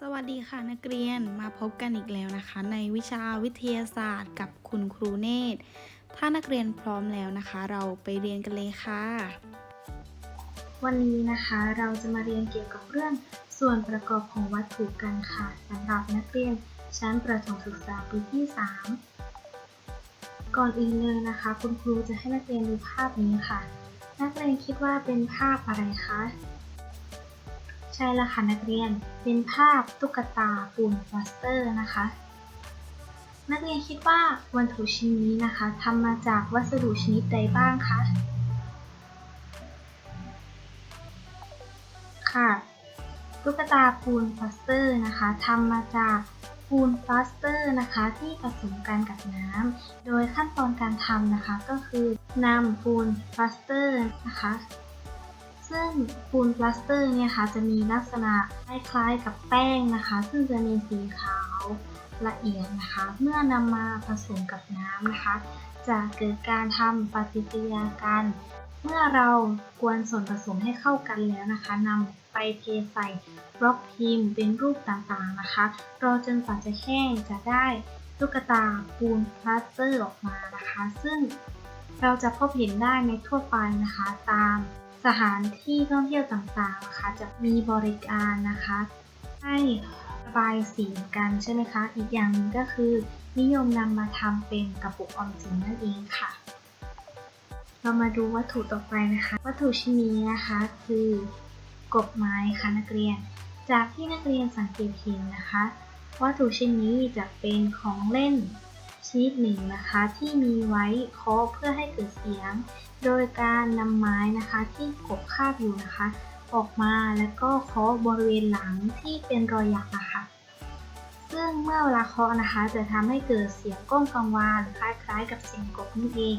สวัสดีค่ะนักเรียนมาพบกันอีกแล้วนะคะ ในวิชาวิทยาศาสตร์กับคุณครูเนตร ถ้านักเรียนพร้อมแล้วนะคะ เราไปเรียนกันเลยค่ะ วันนี้นะคะเราจะมาเรียนเกี่ยวกับเรื่องส่วนประกอบของวัตถุกันค่ะสำหรับนักเรียนชั้นประถมศึกษาปีที่ 3 ก่อนอื่นเลยนะคะ คุณครูจะให้นักเรียนดูภาพนี้ค่ะ นักเรียนคิดว่าเป็นภาพอะไรคะ ใช่แล้วค่ะนักเรียน เป็นภาพตุ๊กตาปูนพลาสเตอร์นะคะ นักเรียนคิดว่าวัตถุชิ้นนี้นะคะทำมาจากวัสดุชนิดใดบ้างคะค่ะตุ๊กตาปูนพลาสเตอร์นะคะทำมาจากปูนพลาสเตอร์นะคะที่ผสมกันกับน้ำโดยขั้นตอนการทำนะคะก็คือนำปูนพลาสเตอร์นะคะ ซึ่งปูนพลาสเตอร์เนี่ยค่ะจะมีลักษณะคล้ายๆกับแป้งนะคะ ซึ่งจะมีสีขาวละเอียดนะคะ เมื่อนำมาผสมกับน้ำนะคะ จะเกิดการทำปฏิกิริยากัน เมื่อเรากวนส่วนผสมให้เข้ากันแล้วนะคะนำไปเทใส่บล็อกพิมพ์เป็นรูปต่างๆนะคะ รอจนกว่าจะแห้งจะได้ตุ๊กตาปูนพลาสเตอร์ออกมานะคะ ซึ่งเราจะพบเห็นได้ในทั่วไปนะคะตาม สถานที่ท่องเที่ยวต่างๆนะคะจะมีบริการนะคะ ให้ระบายสีกันใช่ไหมคะ อีกอย่างนึงก็คือนิยมนำมาทำเป็นกระปุกออมสินนั่นเองค่ะ เรามาดูวัตถุต่อไปนะคะ วัตถุชิ้นนี้นะคะคือกบไม้ค่ะนักเรียน จากที่นักเรียนสังเกตเห็นนะคะ วัตถุชิ้นนี้จะเป็นของเล่น ชนิดหนึ่งนะคะที่มีไว้เคาะเพื่อให้เกิดเสียง โดยการนำไม้นะคะที่กบคาบอยู่นะคะ ออกมาแล้วก็เคาะบริเวณหลังที่เป็นรอยหยักนะคะ ซึ่งเมื่อเวลาเคาะนะคะ จะทำให้เกิดเสียงก้องกังวานคล้ายๆ กับเสียงกบนั่นเอง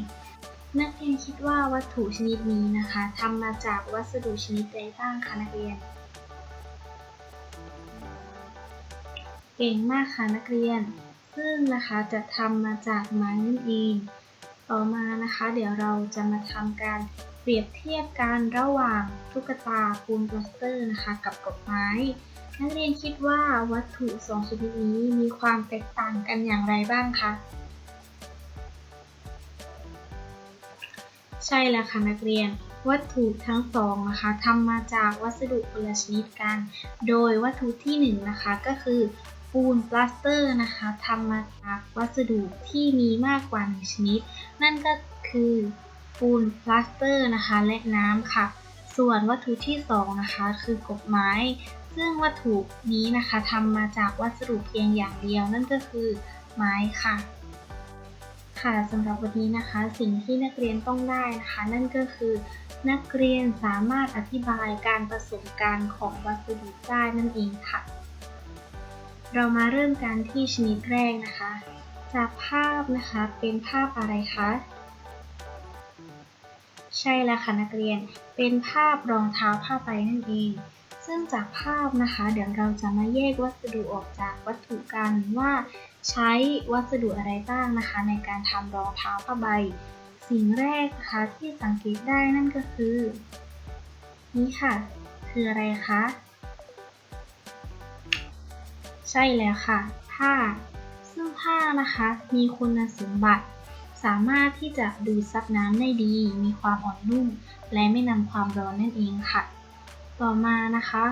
นักเรียนคิดว่าวัตถุชนิดนี้นะคะทำมาจากวัสดุชนิดใดบ้างคะนักเรียนเก่งมากค่ะนักเรียน ซึ่งนะคะจะทำมาจากไม้นั่นเอง ต่อมานะคะ เดี๋ยวเราจะมาทำการเปรียบเทียบกันระหว่างตุ๊กตาปูนปลาสเตอร์นะคะ กับกบไม้นักเรียนคิดว่าวัตถุสองชนิดนี้มีความแตกต่างกันอย่างไรบ้างคะใช่แล้วค่ะนักเรียนวัตถุทั้งสองนะคะทำมาจากวัสดุคนละชนิดกัน โดยวัตถุที่หนึ่งนะคะก็คือ ปูนปลาสเตอร์นะคะทำมาจากวัสดุที่มีมากกว่าหนึ่งชนิด นั่นก็คือปูนปลาสเตอร์นะคะและน้ำค่ะ ส่วนวัตถุที่สองนะคะคือกบไม้ ซึ่งวัตถุนี้นะคะทำมาจากวัสดุเพียงอย่างเดียว นั่นก็คือไม้ค่ะ ค่ะสำหรับวันนี้นะคะ สิ่งที่นักเรียนต้องได้นะคะ นั่นก็คือ นักเรียนสามารถอธิบายการผสมกันของวัสดุได้นั่นเองค่ะ เรามาเริ่มกันที่ชนิดแรกนะคะ จากภาพนะคะเป็นภาพอะไรคะใช่แล้วค่ะนักเรียนเป็นภาพรองเท้าผ้าใบนั่นเอง ซึ่งจากภาพนะคะ เดี๋ยวเราจะมาแยกวัสดุออกจากวัตถุกันว่า ใช้วัสดุอะไรบ้างนะคะ ในการทำรองเท้าผ้าใบ สิ่งแรกนะคะที่สังเกตได้นั่นก็คือ นี่ค่ะ คืออะไรคะ ใช่แล้วค่ะ ผ้า ซึ่งผ้านะคะมีคุณสมบัติ สามารถที่จะดูดซับน้ำได้ดี มีความอ่อนนุ่ม และไม่นำความร้อนนั่นเองค่ะ ต่อมานะคะ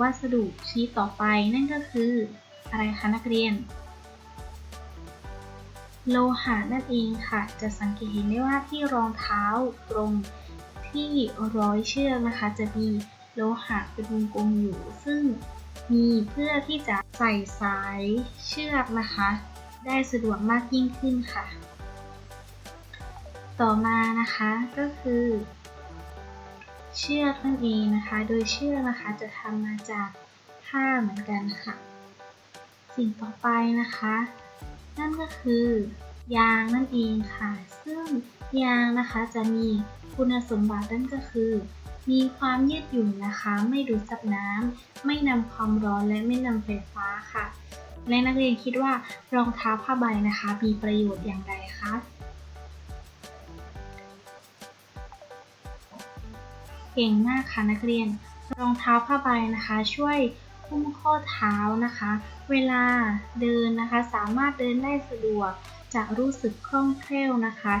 วัสดุชนิดต่อไปนั่นก็คือ อะไรคะนักเรียน โลหะนั่นเองค่ะ จะสังเกตเห็นได้ว่าที่รองเท้าตรงที่ร้อยเชือกนะคะ จะมีโลหะเป็นวงกลมอยู่ ซึ่ง มีเพื่อที่จะใส่สายเชือกนะคะ ได้สะดวกมากยิ่งขึ้นค่ะ ต่อมานะคะก็คือ เชือกนั่นเองนะคะ โดยเชือกนะคะจะทำมาจากผ้าเหมือนกันค่ะ สิ่งต่อไปนะคะ นั่นก็คือยางนั่นเองค่ะ ซึ่งยางนะคะจะมีคุณสมบัตินั่นก็คือ มีความยืดหยุ่นนะคะ ไม่ดูดซับน้ำ ไม่นำความร้อนและไม่นำไฟฟ้าค่ะและนักเรียนคิดว่ารองเท้าผ้าใบนะคะ มีประโยชน์อย่างไรคะเก่งมากค่ะนักเรียน รองเท้าผ้าใบนะคะ ช่วยหุ้มข้อเท้านะคะ เวลาเดินนะคะ สามารถเดินได้สะดวกจะรู้สึกคล่องแคล่วนะคะ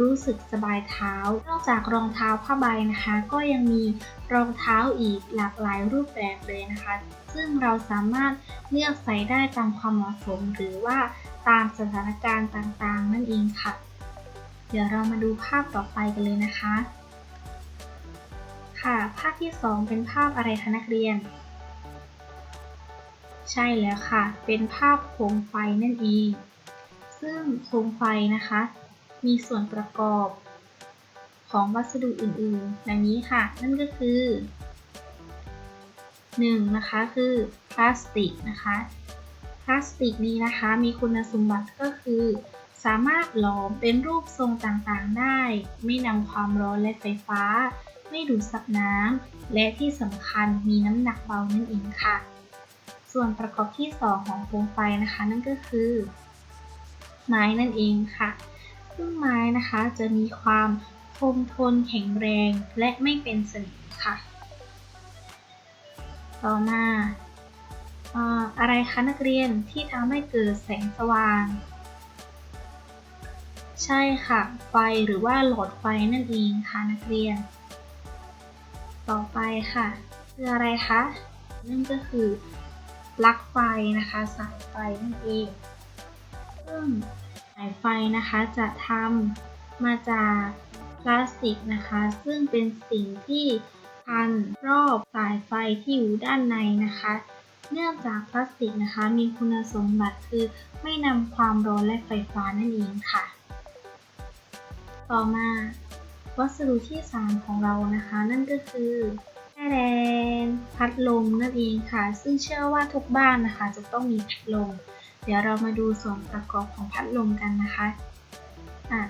รู้สึกสบายเท้า นอกจากรองเท้าผ้าใบนะคะ ก็ยังมีรองเท้าอีกหลากหลายรูปแบบเลยนะคะ ซึ่งเราสามารถเลือกใส่ได้ตามความเหมาะสม หรือว่าตามสถานการณ์ต่างๆ นั่นเองค่ะ เดี๋ยวเรามาดูภาพต่อไปกันเลยนะคะ ค่ะ ภาพที่ 2 เป็นภาพอะไรคะนักเรียน ใช่แล้วค่ะ เป็นภาพโคมไฟนั่นเอง ซึ่งโคมไฟนะคะ มีส่วนประกอบของวัสดุอื่นๆ ดังนี้ค่ะ นั่นก็คือ 1. นะคะคือพลาสติกนะคะ พลาสติกนี้นะคะมีคุณสมบัติก็คือ สามารถหลอมเป็นรูปทรงต่างๆได้ ไม่นำความร้อนและไฟฟ้า ไม่ดูดซับน้ำและที่สำคัญมีน้ำหนักเบานั่นเองค่ะ ส่วนประกอบที่ 2 ของโคมไฟนะคะ นั่นก็คือ ไม้นั่นเองค่ะ ซึ่งไม้นะคะจะมีความคงทนแข็งแรงและไม่เป็นสนิมค่ะ ต่อมาเอ่ออะไรคะนักเรียนที่ทำให้เกิดแสงสว่าง ใช่ค่ะ ไฟหรือว่าหลอดไฟนั่นเองค่ะนักเรียน ต่อไปค่ะคืออะไรคะนั่นก็คือปลั๊กไฟนะคะสายไฟนั่นเองซึ่ง สายไฟนะคะจะทำมาจากพลาสติกนะคะ ซึ่งเป็นสิ่งที่พันรอบสายไฟที่อยู่ด้านในนะคะ เนื่องจากพลาสติกนะคะ มีคุณสมบัติคือไม่นำความร้อนและไฟฟ้านั่นเองค่ะ ต่อมา วัสดุที่ 3 ของเรานะคะ นั่นก็คือแม่แดนพัดลมนั่นเองค่ะ ซึ่งเชื่อว่าทุกบ้านนะคะ จะต้องมีพัดลม เดี๋ยวเรามาดูส่วนประกอบของพัดลมกันนะคะอะ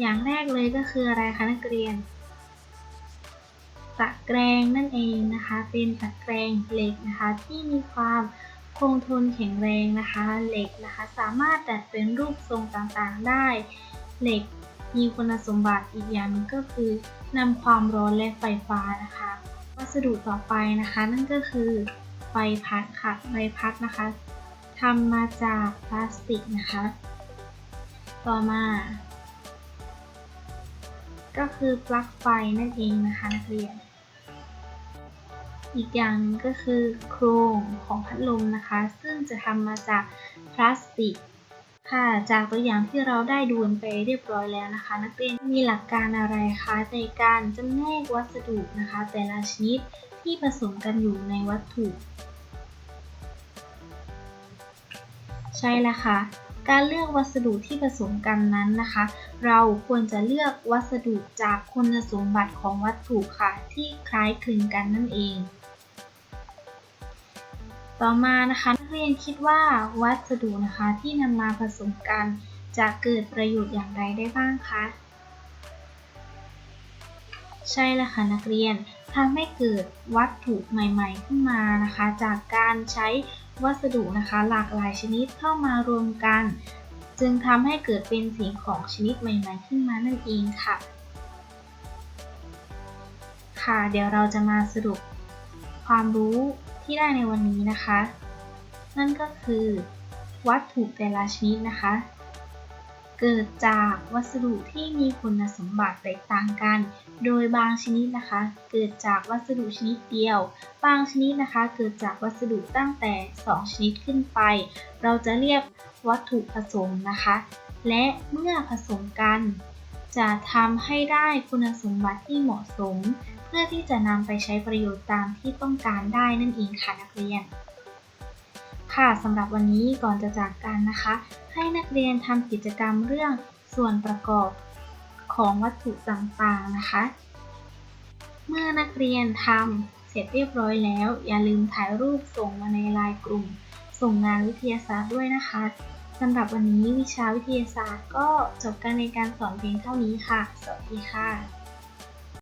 อย่างแรกเลยก็คืออะไรคะนักเรียน ตะแกรงนั่นเองนะคะ เป็นตะแกรงเหล็กนะคะที่มีความคงทนแข็งแรงนะคะ เหล็กนะคะ สามารถดัดเป็นรูปทรงต่างๆได้ เหล็กมีคุณสมบัติอีกอย่างหนึงก็คือนำความร้อนและไฟฟ้านะคะ วัสดุต่อไปนะคะ นั่นก็คือใบพัดค่ะใบพัดนะคะ ทำมาจากพลาสติกนะคะ ต่อมา ก็คือปลั๊กไฟนั่นเองนะคะนักเรียน อีกอย่างหนึงก็คือโครงของพัดลมนะคะ ซึ่งจะทำมาจากพลาสติกค่ะจากตัวอย่างที่เราได้ดูนไปเรียบร้อยแล้วนะคะ นักเรียนมีหลักการอะไรคะในการจำแนกวัสดุนะคะ แต่ละชนิดที่ผสมกันอยู่ในวัตถุ ใช่แล้วค่ะ การเลือกวัสดุที่ผสมกันนั้นนะคะ เราควรจะเลือกวัสดุจากคุณสมบัติของวัตถุค่ะ ที่คล้ายคลึงกันนั่นเอง ต่อมานะคะนักเรียนคิดว่าวัสดุนะคะที่นำมาผสมกันจะเกิดประโยชน์อย่างไรได้บ้างคะใช่แล้วค่ะนักเรียนทำให้เกิดวัตถุใหม่ ๆ ขึ้นมานะคะ จากการใช้ วัสดุนะคะหลากหลายชนิดเข้ามารวมกัน จึงทำให้เกิดเป็นสิ่งของชนิดใหม่ ๆ ขึ้นมานั่นเองค่ะ ค่ะเดี๋ยวเราจะมาสรุปความรู้ที่ได้ในวันนี้นะคะ นั่นก็คือ วัตถุแต่ละชนิดนะคะ เกิดจากวัสดุที่มีคุณสมบัติแตกต่างกัน โดยบางชนิดนะคะ เกิดจากวัสดุชนิดเดียว บางชนิดนะคะ เกิดจากวัสดุตั้งแต่ 2 ชนิดขึ้นไป เราจะเรียกวัตถุผสมนะคะ และเมื่อผสมกัน จะทำให้ได้คุณสมบัติที่เหมาะสม เพื่อที่จะนำไปใช้ประโยชน์ตามที่ต้องการได้นั่นเองค่ะนักเรียน ค่ะสำหรับวันนี้ก่อนจะจากกันนะคะ ให้นักเรียนทำกิจกรรมเรื่องส่วนประกอบของวัตถุต่างๆนะคะ เมื่อนักเรียนทำเสร็จเรียบร้อยแล้ว อย่าลืมถ่ายรูปส่งมาในไลน์กลุ่ม ส่งงานวิทยาศาสตร์ด้วยนะคะสำหรับวันนี้วิชาวิทยาศาสตร์ก็จบกันในการสอนเพียงเท่านี้ค่ะ สวัสดีค่ะ